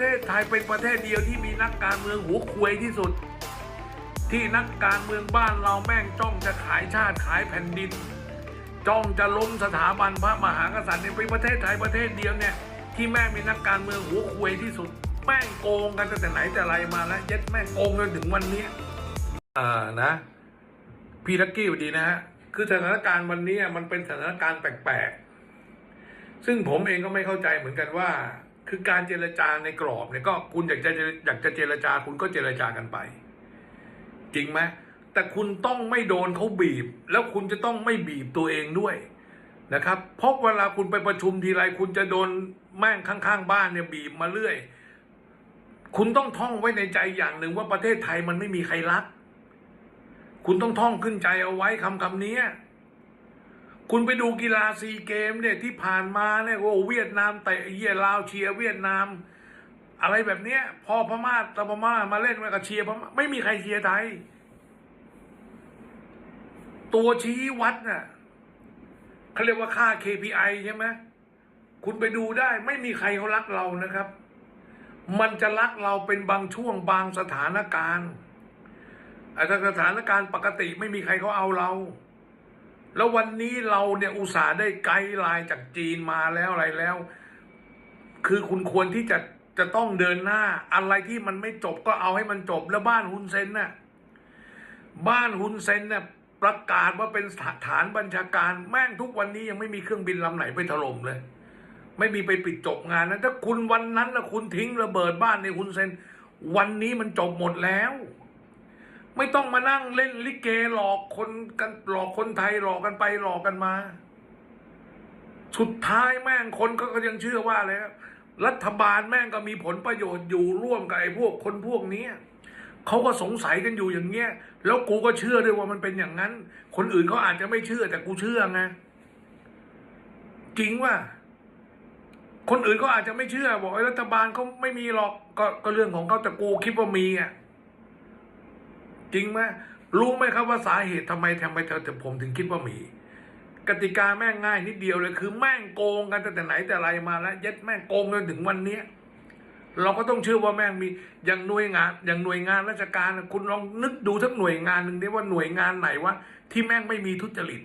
เทศไทยเป็นประเทศเดียวที่มีนักการเมืองหัวควยที่สุด ที่นักการเมืองบ้านเราแม่งจ้องจะขายชาติขายแผ่นดิน จ้องจะล้มสถาบันพระมหากษัตริย์เนี่ยเป็นประเทศไทยประเทศเดียวเนี่ยที่แม่งมีนักการเมืองหัวควยที่สุด แม่งโกงกันตั้งแต่ไหนแต่ไรมาแล้วย็ดแม่งโกงจนถึงวันนี้อ่านะพี่ลักกี้ดีนะฮะคือสถานการณ์วันนี้มันเป็นสถานการณ์แปลกๆซึ่งผมเองก็ไม่เข้าใจเหมือนกันว่า คือการเจรจาในกรอบเนี่ยก็คุณอยากจะอยากจะเจรจาคุณก็เจรจากันไป จริงไหมแต่คุณต้องไม่โดนเขาบีบ แล้วคุณจะต้องไม่บีบตัวเองด้วยนะครับเพราะเวลาคุณไปประชุมทีไรคุณจะโดนแม่งข้างๆ บ้านเนี่ยบีบมาเรื่อย คุณต้องท่องไว้ในใจอย่างหนึ่งว่าประเทศไทยมันไม่มีใครรัก คุณต้องท่องขึ้นใจเอาไว้คำคำนี้ คุณไปดูกีฬาซีเกมเนี่ยที่ผ่านมาเนี่ยโอ้เวียดนามเตะเยี่ยลาวเชียร์เวียดนาม อะไรแบบเนี้ย พอพม่าตะพม่ามาเล่นมากับเชียร์พม่าไม่มีใครเชียร์ไทย ตัวชี้วัดน่ะเขาเรียกว่าค่า KPI ใช่ไหมคุณไปดูได้ไม่มีใครเขารักเรานะครับ มันจะรักเราเป็นบางช่วงบางสถานการณ์แต่ถ้าสถานการณ์ปกติไม่มีใครเขาเอาเรา แล้ววันนี้เราเนี่ยอุตส่าห์ได้ไกด์ไลน์จากจีนมาแล้วอะไรแล้ว คือคุณควรที่จะจะต้องเดินหน้า อะไรที่มันไม่จบก็เอาให้มันจบ แล้วบ้านฮุนเซนน่ะบ้านฮุนเซนเนี่ยประกาศว่าเป็นฐานบัญชาการแม่งทุกวันนี้ยังไม่มีเครื่องบินลำไหนไปถล่มเลย ไม่มีไปปิดจบงานนะถ้าคุณวันนั้นนะคุณทิ้งระเบิดบ้านในฮุนเซน วันนี้มันจบหมดแล้ว ไม่ต้องมานั่งเล่นลิเกหลอกคนกันหลอกคนไทยหลอกกันไปหลอกกันมา สุดท้ายแม่งคนก็ยังเชื่อว่าเลยครับรัฐบาลแม่งก็มีผลประโยชน์อยู่ร่วมกับไอ้พวกคนพวกนี้เขาก็สงสัยกันอยู่อย่างเงี้ย แล้วกูก็เชื่อด้วยว่ามันเป็นอย่างนั้น คนอื่นเขาอาจจะไม่เชื่อแต่กูเชื่อไงจริงว่า คนอื่นก็อาจจะไม่เชื่อ บอกไอ้รัฐบาลเขาไม่มีหรอกก็ก็เรื่องของเขาแต่กูคิดว่ามีอะ จริงไหมรู้ไหมครับว่าสาเหตุทำไมทำไมเธอถึงผมถึงคิดว่ามี กติกาแม่งง่ายนิดเดียวเลยคือแม่งโกงกันตั้งแต่ไหนแต่ไรมาแล้วย็ดแม่งโกงจนถึงวันเนี้ยเราก็ต้องเชื่อว่าแม่งมีอย่างหน่วยงาน อย่างหน่วยงานราชการนะคุณลองนึกดูทั้งหน่วยงานหนึ่งได้ว่าหน่วยงานไหนวะที่แม่งไม่มีทุจริต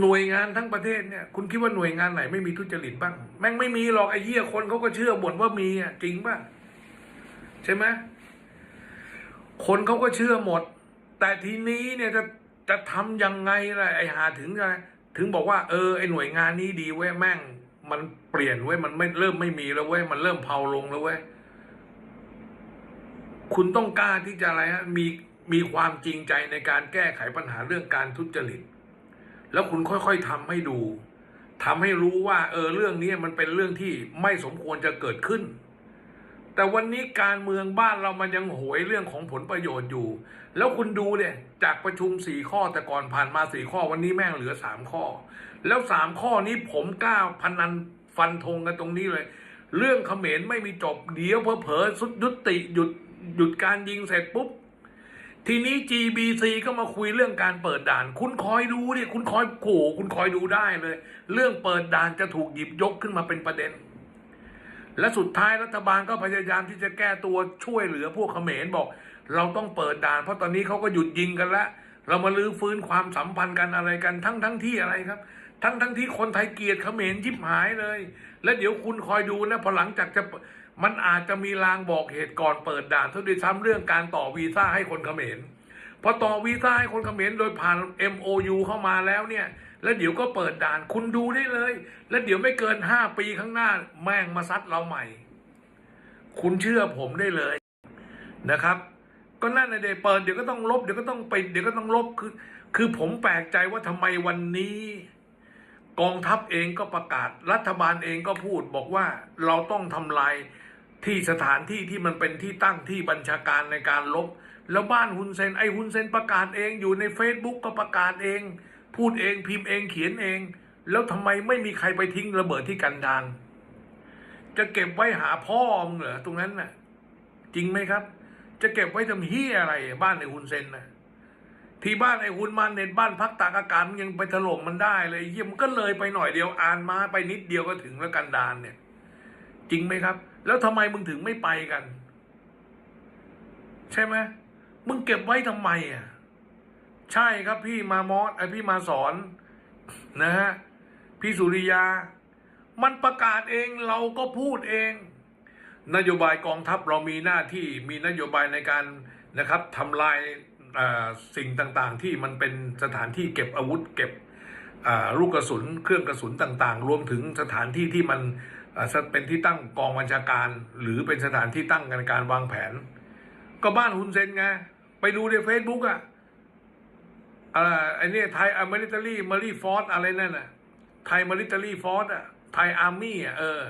หน่วยงานทั้งประเทศเนี่ย คุณคิดว่าหน่วยงานไหนไม่มีทุจริตบ้าง แม่งไม่มีหรอกไอ้เหี้ยคนเขาก็เชื่อบ่นว่ามีอะจริงป่ะใช่ไหม คนเขาก็เชื่อหมด แต่ทีนี้เนี่ยจะจะทำยังไงล่ะไอหาถึงไงถึงบอกว่าเออไอหน่วยงานนี้ดีเว้ยแม่ง มันเปลี่ยนเว้ยมันไม่เริ่มไม่มีแล้วเว้ยมันเริ่มเผาลงแล้วเว้ยคุณต้องกล้าที่จะอะไรฮะมีมีความจริงใจในการแก้ไขปัญหาเรื่องการทุจริต แล้วคุณค่อยๆทำให้ดูทำให้รู้ว่า เออเรื่องนี้มันเป็นเรื่องที่ไม่สมควรจะเกิดขึ้น แต่วันนี้การเมืองบ้านเรามันยังโหวยเรื่องของผลประโยชน์อยู่ แล้วคุณดูเนี่ยจากประชุมสี่ข้อแต่ก่อนผ่านมาสี่ข้อวันนี้แม่งเหลือสามข้อ แล้วสามข้อนี้ผมกล้าพนันฟันธงกันตรงนี้เลย เรื่องเขมรไม่มีจบเดี๋ยวเผลอๆสุดยุติหยุดหยุดการยิงเสร็จปุ๊บ ทีนี้ GBC ก็มาคุยเรื่องการเปิดด่าน คุณคอยดูดิคุณคอยโขคุณคอยดูได้เลย เรื่องเปิดด่านจะถูกหยิบยกขึ้นมาเป็นประเด็น และสุดท้ายรัฐบาลก็พยายามที่จะแก้ตัวช่วยเหลือพวกเขมรบอก เราต้องเปิดด่าน เพราะตอนนี้เขาก็หยุดยิงกันแล้ว เรามาลื้อฟื้นความสัมพันธ์กันอะไรกันทั้งทั้งที่อะไรครับ ทั้งทั้งที่คนไทยเกลียดเขมรยิบหายเลย และเดี๋ยวคุณคอยดูนะพอหลังจากจะมันอาจจะมีลางบอกเหตุก่อนเปิดด่านเท่าด้วยซ้ำเรื่องการต่อวีซ่าให้คนเขมรพอต่อวีซ่าให้คนเขมรโดยผ่าน MOU เข้ามาแล้วเนี่ย แล้วเดี๋ยวก็เปิดด่านคุณดูได้เลย แล้วเดี๋ยวไม่เกินห้าปีข้างหน้าแม่งมาซัดเราใหม่ คุณเชื่อผมได้เลยนะครับ ก็นั่นนเดเปิดเดี๋ยวก็ต้องลบเดี๋ยวก็ต้องปิดเดี๋ยวก็ต้องลบคือ คือผมแปลกใจว่าทำไมวันนี้ กองทัพเองก็ประกาศ รัฐบาลเองก็พูดบอกว่าเราต้องทำลายที่สถานที่ที่มันเป็นที่ตั้งที่บัญชาการในการลบ แล้วบ้านฮุนเซนไอฮุนเซนประกาศเองอยู่ใน Facebook ก็ประกาศเอง พูดเองพิมพ์เองเขียนเอง แล้วทำไมไม่มีใครไปทิ้งระเบิดที่กันดานจะเก็บไว้หาพ่อมึงเหรอตรงนั้นน่ะ จริงไหมครับ จะเก็บไว้ทำเฮียอะไร บ้านไอ้ฮุนเซนน่ะ ที่บ้านไอ้หุนมันเน็ตบ้านพักตากอากาศมันยังไปถล่มมันได้เลยเยี่ยมนก็เลยไปหน่อยเดียวอ่านมาไปนิดเดียวก็ถึงแล้วกันดานเนี่ยจจริงไหมครับ แล้วทำไมมึงถึงไม่ไปกัน ใช่ไหมมึงเก็บไว้ทำไมอะ ใช่ครับพี่มามอสไอพี่มาสอนนะฮะ พี่สุริยา มันประกาศเองเราก็พูดเอง นโยบายกองทัพเรามีหน้าที่มีนโยบายในการนะครับทำลายสิ่งต่างๆ ที่มันเป็นสถานที่เก็บอาวุธเก็บลูกกระสุนเครื่องกระสุนต่างๆ รวมถึงสถานที่ที่มันเป็นที่ตั้งกองบัญชาการ หรือเป็นสถานที่ตั้งในการวางแผน ก็บ้านฮุนเซนไง ไปดูในเฟซบุ๊กอะอ่าไอ้นี่ไทยอเมริกาลีมารีฟอร์อะไรนั่นน่ะ ไทยมาริตารีฟอร์อะไทยอาร์มี่อะเออ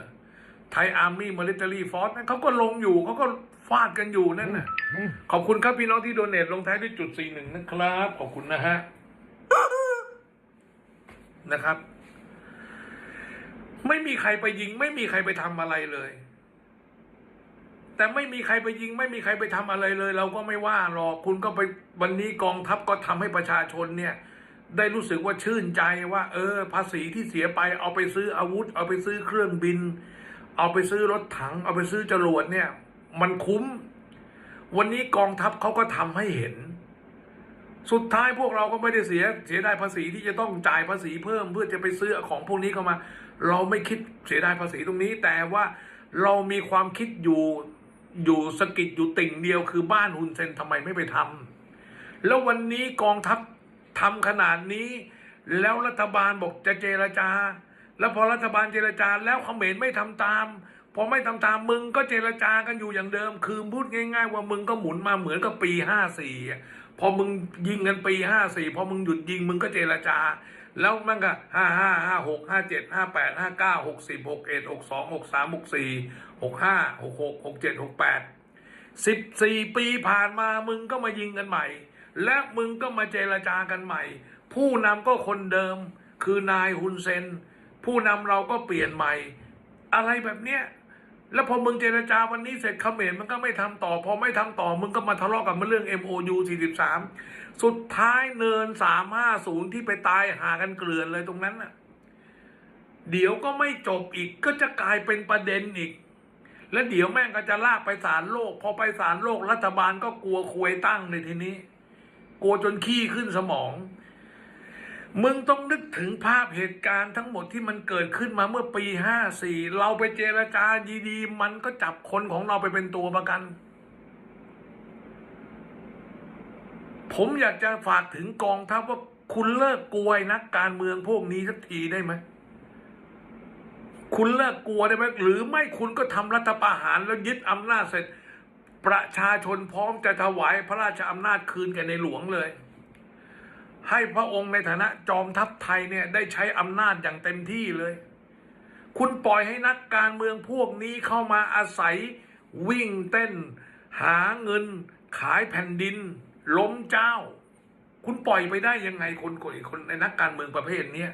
ไทยอาร์มี่มาริตารีฟอร์นั่นเขาก็ลงอยู่เขาก็ฟาดกันอยู่นั่นน่ะขอบคุณครับพี่น้องที่โดเนทลงท้ายด้วยจุดสี่หนึ่งนะครับ ขอบคุณนะฮะนะครับ ไม่มีใครไปยิง ไม่มีใครไปทำอะไรเลย แต่ไม่มีใครไปยิง ไม่มีใครไปทำอะไรเลย เราก็ไม่ว่าหรอกคุณก็ไปวันนี้กองทัพก็ทำให้ประชาชนเนี่ย ได้รู้สึกว่าชื่นใจว่า เออ ภาษีที่เสียไปเอาไปซื้ออาวุธ เอาไปซื้อเครื่องบิน เอาไปซื้อรถถัง เอาไปซื้อจรวดเนี่ย มันคุ้ม วันนี้กองทัพเขาก็ทำให้เห็น สุดท้ายพวกเราก็ไม่ได้เสียเสียดายภาษีที่จะต้องจ่ายภาษีเพิ่มเพื่อจะไปซื้อของพวกนี้เข้ามา เราไม่คิดเสียดายภาษีตรงนี้ แต่ว่าเรามีความคิดอยู่อยู่สะกิดอยู่ติ่งเดียวคือบ้านฮุนเซนทำไมไม่ไปทำแล้ววันนี้กองทัพ ทำขนาดนี้ แล้วรัฐบาลบอกจะเจรจา แล้วพอรัฐบาลเจรจาแล้วเขมรไม่ทำตาม พอไม่ทำตามมึงก็เจรจากันอยู่อย่างเดิม คือพูดง่าย ๆ ว่ามึงก็หมุนมาเหมือนกับปีห้าสี่พอมึงยิงกันปีห้าสี่พอมึงหยุดยิงมึงก็เจรจา แล้วมันก็ห้าห้าห้าหกห้าเจ็ดห้าแปดห้าเก้าหกสิบหกเอ็ดหกสองหกสามหกสี่หกห้าหกหกหกเจ็ดหกแปดสิบสี่ปีผ่านมามึงก็มายิงกันใหม่ และมึงก็มาเจรจากันใหม่ ผู้นำก็คนเดิม คือนายฮุนเซน ผู้นำเราก็เปลี่ยนใหม่ อะไรแบบเนี้ยแล้วพอมึงเจรจาวันนี้เสร็จเขมรมันก็ไม่ทำต่อ พอไม่ทำต่อมึงก็มาทะเลาะกับมันเรื่อง MOU 43 สุดท้ายเนิน 350 ที่ไปตายหากันเกลื่อนเลยตรงนั้นน่ะ เดี๋ยวก็ไม่จบอีกก็จะกลายเป็นประเด็นอีก แล้วเดี๋ยวแม่งก็จะลากไปศาลโลก พอไปศาลโลกรัฐบาลก็กลัวควยตั้งในทีนี้ กลัวจนขี้ขึ้นสมอง มึงต้องนึกถึงภาพเหตุการณ์ทั้งหมดที่มันเกิดขึ้นมาเมื่อปีห้าสี่เราไปเจรจาดีๆ มันก็จับคนของเราไปเป็นตัวประกัน ผมอยากจะฝากถึงกองทัพว่าคุณเลิกกลัวนักการเมืองพวกนี้สักทีได้ไหมคุณเลิกกลัวได้ไหมหรือไม่คุณก็ทำรัฐประหารแล้วยึดอำนาจเสร็จ ประชาชนพร้อมจะถวายพระราชอำนาจคืนแก่ในหลวงเลย ให้พระองค์ในฐานะจอมทัพไทยเนี่ยได้ใช้อำนาจอย่างเต็มที่เลย คุณปล่อยให้นักการเมืองพวกนี้เข้ามาอาศัยวิ่งเต้น หาเงิน ขายแผ่นดิน ล้มเจ้า คุณปล่อยไปได้ยังไงคนคนคนในนักการเมืองประเภทนี้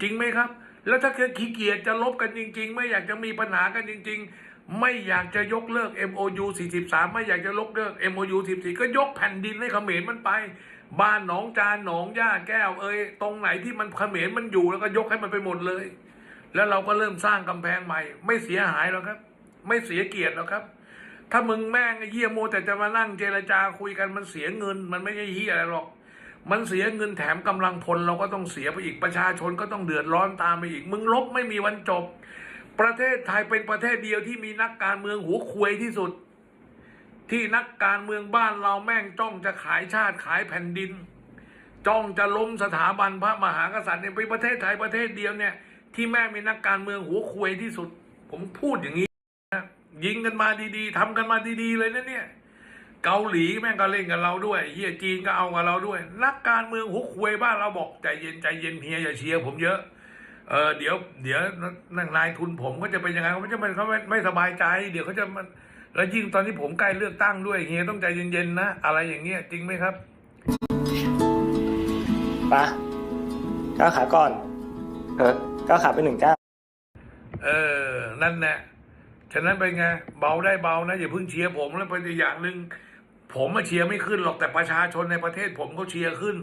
จริงไหมครับ แล้วถ้าเกิดขี้เกียจจะลบกันจริง ๆ ไม่อยากจะมีปัญหากันจริง ๆ ไม่อยากจะยกเลิก MOU 43 ไม่อยากจะลบเลิก MOU 14 ก็ยกแผ่นดินให้เขมรมันไป บ้านหนองจานหนองย่าแก้วเอ้ยตรงไหนที่มันเขมรมันอยู่แล้วก็ยกให้มันไปหมดเลย แล้วเราก็เริ่มสร้างกำแพงใหม่ ไม่เสียหายหรอกครับ ไม่เสียเกียรติหรอกครับ ถ้ามึงแม่งเฮียโมแต่จะมานั่งเจรจาคุยกันมันเสียเงิน มันไม่ใช่เฮียอะไรหรอก มันเสียเงินแถมกำลังพลเราก็ต้องเสียไปอีกประชาชนก็ต้องเดือดร้อนตามไปอีก มึงลบไม่มีวันจบ ประเทศไทยเป็นประเทศเดียวที่มีนักการเมืองหัวควยที่สุด ที่นักการเมืองบ้านเราแม่งจ้องจะขายชาติขายแผ่นดิน จ้องจะล้มสถาบันพระมหากษัตริย์เนี่ยเป็นประเทศไทยประเทศเดียวเนี่ย ที่แม่งมีนักการเมืองหัวควยที่สุด ผมพูดอย่างนี้นะยิงกันมาดีๆทำกันมาดีๆเลยนะเนี่ยเกาหลีแม่งก็เล่นกับเราด้วยเฮียจีนก็เอากับเราด้วย นักการเมืองหัวควยบ้านเราบอกใจเย็นใจเย็นเฮียอย่าเชียร์ผมเยอะ เออเดี๋ยวเดี๋ยวนั่งนายทุนผมก็จะเป็นยังไงเขาจะเป็นเขาไม่ไม่สบายใจ เดี๋ยวเขาจะมันแล้วยิ่งตอนที่ผมใกล้เลือกตั้งด้วยเฮียต้องใจเย็นๆนะ อะไรอย่างเงี้ยจริงไหมครับปะก้าวขาก่อนฮะก้าวขาไปหนึ่งก้าวเออ นั่นแหละฉะนั้นเป็นไง เบาได้เบานะ อย่าเพิ่งเชียร์ผมแล้วเป็นอีกอย่างหนึ่งผมมาเชียร์ไม่ขึ้นหรอกแต่ประชาชนในประเทศผมเขาเชียร์ขึ้น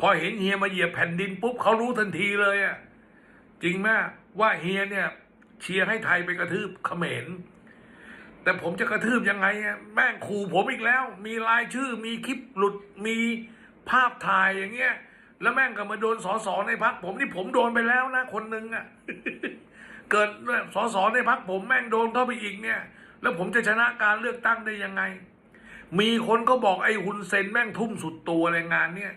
พอเห็นเฮียมาเหยียบแผ่นดินปุ๊บเขารู้ทันทีเลยอะ จริงไหมว่าเฮียเนี่ยเชียร์ให้ไทยไปกระทืบเขมรแต่ผมจะกระทืบยังไงอะแม่งขู่ผมอีกแล้ว มีรายชื่อมีคลิปหลุดมีภาพถ่ายอย่างเงี้ย แล้วแม่งก็มาโดนสอสอในพักผมนี่ผมโดนไปแล้วนะคนหนึ่งอะเกิดสอสอในพักผมแม่งโดนเข้าไปอีกเนี่ย แล้วผมจะชนะการเลือกตั้งได้ยังไง มีคนก็บอกไอ้ฮุนเซนแม่งทุ่มสุดตัวแรงงานเนี่ย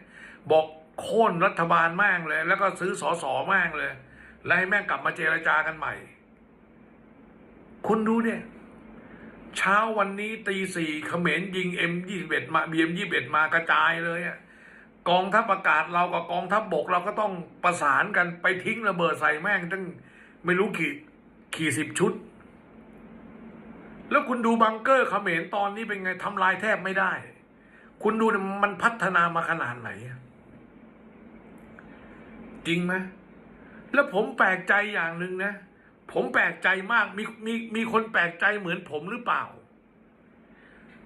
บอกโค่นรัฐบาลแม่งเลย แล้วก็ซื้อสอสอแม่งเลย แล้วให้แม่งกลับมาเจรจากันใหม่ คุณดูเนี่ย เช้าวันนี้ตีสี่เขมรยิงเอ็มยี่สิบเอ็ดมาบีเอ็มยี่สิบเอ็ดมากระจายเลยอะกองทัพอากาศเรากับกองทัพบบกเราก็ต้องประสานกันไปทิ้งระเบิดใส่แม่งตั้งไม่รู้กี่กี่สิบชุด แล้วคุณดูบังเกอร์เขมรตอนนี้เป็นไงทำลายแทบไม่ได้ คุณดูมันพัฒนามาขนาดไหน จริงไหม แล้วผมแปลกใจอย่างหนึ่งนะ ผมแปลกใจมากมีมีมีคนแปลกใจเหมือนผมหรือเปล่า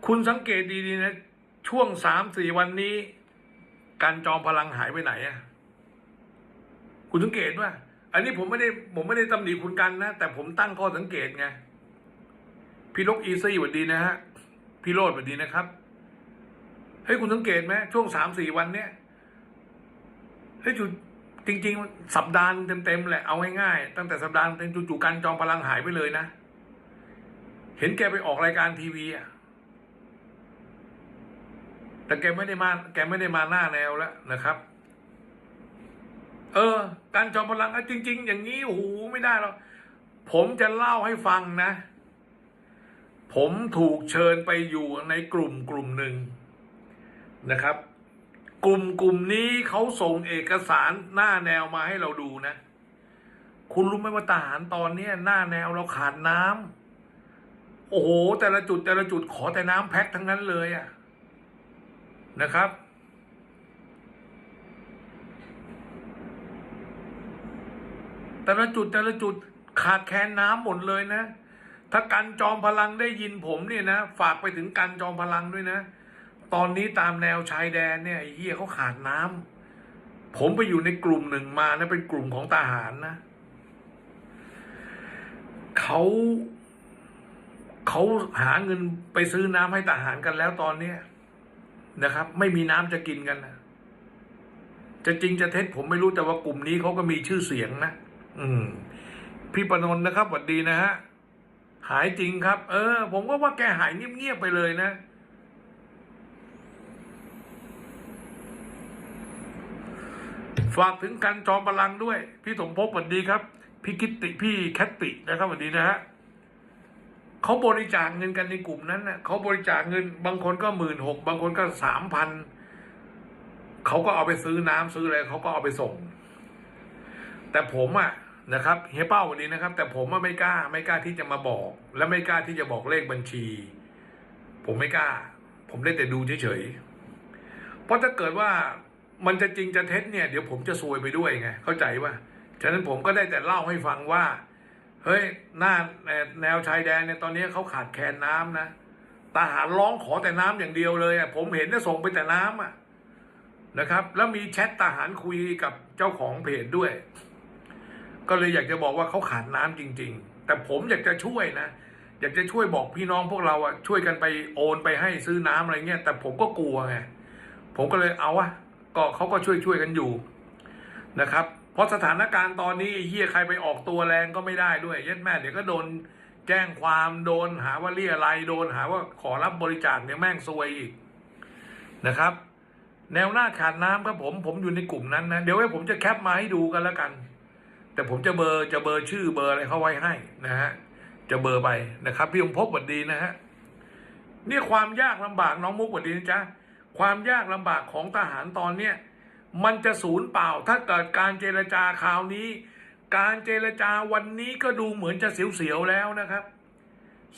คุณสังเกตดีๆนะ ช่วงสามสี่วันนี้ การจอมพลังหายไปไหนอะคุณสังเกตว่าอันนี้ผมไม่ได้ผมไม่ได้ตำหนิคุณกันนะ แต่ผมตั้งข้อสังเกตไงพี่ลกอีซี่สวัสดีนะฮะพี่โรดสวัสดีนะครับเฮ้ยคุณสังเกตไหมช่วงสามสี่วันเนี้ยเฮ้ยจุด จริง ๆ สัปดาห์เต็มๆแหละเอาง่ายๆตั้งแต่สัปดาห์เต็มจู่ๆกันจอมพลังหายไปเลยนะ เห็นแกไปออกรายการทีวีอะแต่แกไม่ได้มา แกไม่ได้มาหน้าแนวแล้วนะครับ เออ การจอมพลังอะจริง ๆ อย่างนี้โอ้โหไม่ได้หรอกผมจะเล่าให้ฟังนะ ผมถูกเชิญไปอยู่ในกลุ่มกลุ่มหนึ่งนะครับ กลุ่มกลุ่มนี้เขาส่งเอกสารหน้าแนวมาให้เราดูนะ คุณรู้ไหมว่าทหารตอนเนี้ยหน้าแนวเราขาดน้ำโอ้โห แต่ละจุดแต่ละจุดขอแต่น้ำแพ็คทั้งนั้นเลยอะนะครับ แต่ละจุดแต่ละจุดขาดแคลนน้ำหมดเลยนะ ถ้ากันจอมพลังได้ยินผมเนี่ยนะ ฝากไปถึงกันจอมพลังด้วยนะ ตอนนี้ตามแนวชายแดนเนี่ยไอ้เหี้ยเขาขาดน้ำผมไปอยู่ในกลุ่มหนึ่งมานะเป็นกลุ่มของทหารนะเขาเขาหาเงินไปซื้อน้ำให้ทหารกันแล้วตอนเนี้ยนะครับ ไม่มีน้ำจะกินกันนะจะจริงจะเท็จผมไม่รู้แต่ว่ากลุ่มนี้เขาก็มีชื่อเสียงนะอืม พี่ปนนท์นะครับสวัสดีนะฮะหายจริงครับ เออ ผมก็ว่าแกหายเงียบๆไปเลยนะ ฝากถึงกันจอมพลังด้วย พี่สมภพสวัสดีครับ พี่กิตติพี่แคตตินะครับสวัสดีนะฮะเขาบริจาคเงินกันในกลุ่มนั้นนะเขาบริจาคเงิน บางคนก็หมื่นหกบางคนก็สามพันเขาก็เอาไปซื้อน้ำซื้ออะไรเขาก็เอาไปส่ง แต่ผมอะนะครับเฮียเป้าวันนี้นะครับ แต่ผมอะไม่กล้า ไม่กล้าที่จะมาบอก และไม่กล้าที่จะบอกเลขบัญชี ผมไม่กล้า ผมได้แต่ดูเฉยๆเพราะถ้าเกิดว่า มันจะจริงจะเท็จเนี่ยเดี๋ยวผมจะซวยไปด้วยไงเข้าใจว่าฉะนั้นผมก็ได้แต่เล่าให้ฟังว่า เฮ้ยหน้าแนวชายแดนเนี่ยตอนนี้เขาขาดแคลนน้ำนะทหารร้องขอแต่น้ำอย่างเดียวเลยอะผมเห็นจะส่งไปแต่น้ำอะนะครับ แล้วมีแชททหารคุยกับเจ้าของเพจด้วย ก็เลยอยากจะบอกว่าเขาขาดน้ำจริง ๆ แต่ผมอยากจะช่วยนะอยากจะช่วยบอกพี่น้องพวกเราอะช่วยกันไปโอนไปให้ซื้อน้ำอะไรเงี้ยแต่ผมก็กลัวไงผมก็เลยเอาวะ ก็เขาก็ช่วยช่วยกันอยู่นะครับ เพราะสถานการณ์ตอนนี้เฮียใครไปออกตัวแรงก็ไม่ได้ด้วยยัดแม่เดี๋ยวก็โดนแจ้งความโดนหาว่าเรียอะไรโดนหาว่าขอรับบริจาคเนี่ยแม่งซวยอีกนะครับ แนวหน้าขาดน้ำครับผมผมอยู่ในกลุ่มนั้นนะเดี๋ยวไว้ผมจะแคปมาให้ดูกันแล้วกัน แต่ผมจะเบอร์จะเบอร์ชื่อเบอร์อะไรเขาไว้ให้นะฮะจะเบอร์ไปนะครับ พี่องพบสวัสดีนะฮะนี่ความยากลำบากน้องมุกสวัสดีนะจ๊ะ ความยากลำบากของทหารตอนเนี้ยมันจะสูญเปล่าถ้าเกิดการเจรจาคราวนี้ การเจรจาวันนี้ก็ดูเหมือนจะเสียวๆแล้วนะครับ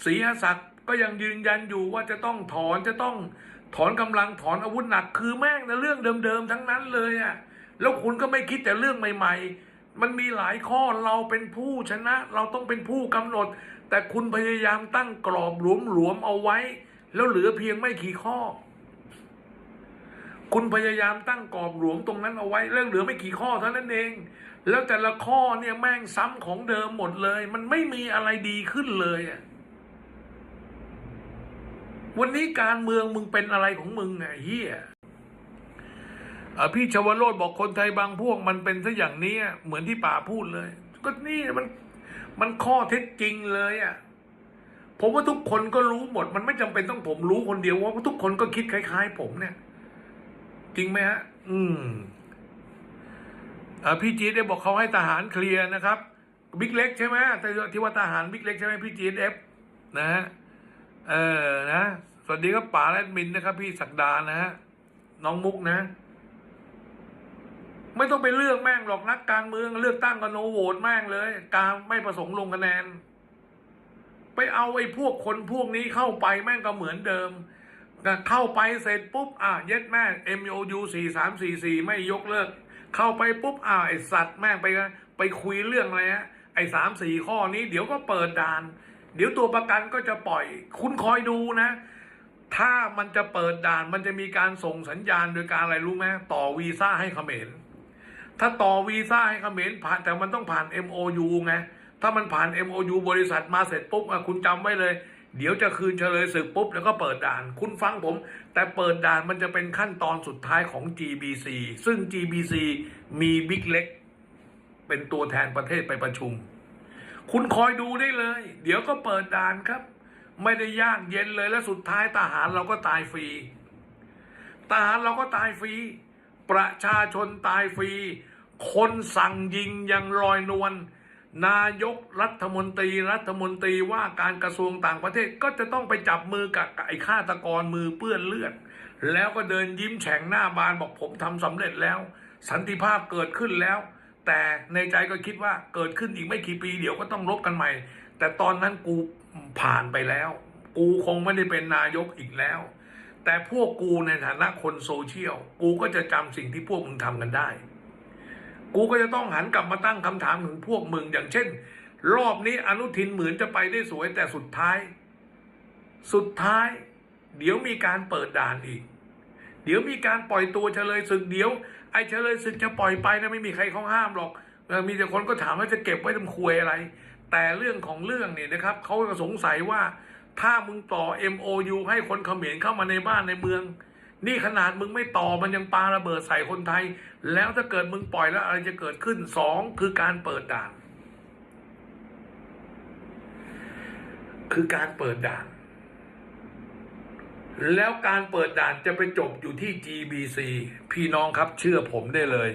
ศรีหศักดิ์ก็ยังยืนยันอยู่ว่าจะต้องถอนจะต้องถอนกำลังถอนอาวุธหนักคือแม่งนะเรื่องเดิมๆทั้งนั้นเลยอะ่ะแล้วคุณก็ไม่คิดแต่เรื่องใหม่ ๆ มันมีหลายข้อเราเป็นผู้ชนะ เราต้องเป็นผู้กำหนด แต่คุณพยายามตั้งกรอบหลวมๆเอาไว้ แล้วเหลือเพียงไม่กี่ข้อ คุณพยายามตั้งกรอบหลวงตรงนั้นเอาไว้เรื่องเหลือไม่กี่ข้อเท่านั้นเอง แล้วแต่ละข้อเนี่ยแม่งซ้ำของเดิมหมดเลย มันไม่มีอะไรดีขึ้นเลยอะวันนี้การเมืองมึงเป็นอะไรของมึงไงเฮียพี่ชวโรดบอกคนไทยบางพวกมันเป็นซะอย่างนี้เหมือนที่ป่าพูดเลย ก็นี่มันมันข้อเท็จจริงเลยอะผมว่าทุกคนก็รู้หมด มันไม่จำเป็นต้องผมรู้คนเดียวว่าทุกคนก็คิดคล้าย ๆ ผมเนี่ย จริงไหมฮะ อืมอ่พี่จีดได้บอกเขาให้ทหารเคลียร์นะครับบิ๊กเล็กใช่ไหมแต่ที่ว่าทหารบิ๊กเล็กใช่ไหมพี่จีดเอฟนะฮะเออนะสวัสดีครับป๋าและแอดมินนะครับ พี่ศักดานะฮะน้องมุกนะ ไม่ต้องไปเลือกแม่งหรอกนักการเมือง เลือกตั้งกันโนโหวตแม่งเลย การไม่ประสงค์ลงคะแนน ไปเอาไอ้พวกคนพวกนี้เข้าไปแม่งก็เหมือนเดิม เข้าไปเสร็จปุ๊บอะเย็ดแม่ง MOU สี่สามสี่สี่ไม่ยกเลิก เข้าไปปุ๊บอะไอสัตว์แม่งไปไปคุยเรื่องอะไรฮะไอ้สามสี่ข้อนี้เดี๋ยวก็เปิดด่าน เดี๋ยวตัวประกันก็จะปล่อย คุณคอยดูนะ ถ้ามันจะเปิดด่านมันจะมีการส่งสัญญาณโดยการอะไรรู้ไหมต่อวีซ่าให้เขมรถ้าต่อวีซ่าให้เขมรผ่านแต่มันต้องผ่าน MOU ไงถ้ามันผ่าน MOU บริษัทมาเสร็จปุ๊บอะคุณจำไว้เลย เดี๋ยวจะคืนเฉลยศึกปุ๊บแล้วก็เปิดด่าน คุณฟังผม แต่เปิดด่านมันจะเป็นขั้นตอนสุดท้ายของ GBC ซึ่ง GBC มีบิ๊กเล็ก เป็นตัวแทนประเทศไปประชุม คุณคอยดูได้เลย เดี๋ยวก็เปิดด่านครับ ไม่ได้ยากเย็นเลยและสุดท้ายทหารเราก็ตายฟรีทหารเราก็ตายฟรี ประชาชนตายฟรี คนสั่งยิงยังลอยนวล นายกรัฐมนตรีรัฐมนตรีว่าการกระทรวงต่างประเทศก็จะต้องไปจับมือกับไอ้ฆาตกรมือเปื้อนเลือด แล้วก็เดินยิ้มแฉ่งหน้าบานบอกผมทำสำเร็จแล้ว สันติภาพเกิดขึ้นแล้ว แต่ในใจก็คิดว่าเกิดขึ้นอีกไม่กี่ปีเดี๋ยวก็ต้องรบกันใหม่ แต่ตอนนั้นกูผ่านไปแล้ว กูคงไม่ได้เป็นนายกอีกแล้ว แต่พวกกูในฐานะคนโซเชียลกูก็จะจำสิ่งที่พวกมึงทำกันได้ กูก็จะต้องหันกลับมาตั้งคำถามถึงพวกมึงอย่างเช่น รอบนี้อนุทินเหมือนจะไปได้สวยแต่สุดท้าย สุดท้าย เดี๋ยวมีการเปิดด่านอีก เดี๋ยวมีการปล่อยตัวเฉลยศึกเดี๋ยว ไอ้เฉลยศึกจะปล่อยไปนะไม่มีใครเขาห้ามหรอกเออมีแต่คนก็ถามว่าจะเก็บไว้ทำควยอะไร แต่เรื่องของเรื่องเนี่ยนะครับเขาก็สงสัยว่าถ้ามึงต่อ MOU ให้คนเขมรเข้ามาในบ้านในเมือง นี่ขนาดมึงไม่ต่อมันยังปาระเบิดใส่คนไทย แล้วถ้าเกิดมึงปล่อยแล้วอะไรจะเกิดขึ้นสองคือการเปิดด่าน คือการเปิดด่าน แล้วการเปิดด่านจะไปจบอยู่ที่ GBC พี่น้องครับเชื่อผมได้เลย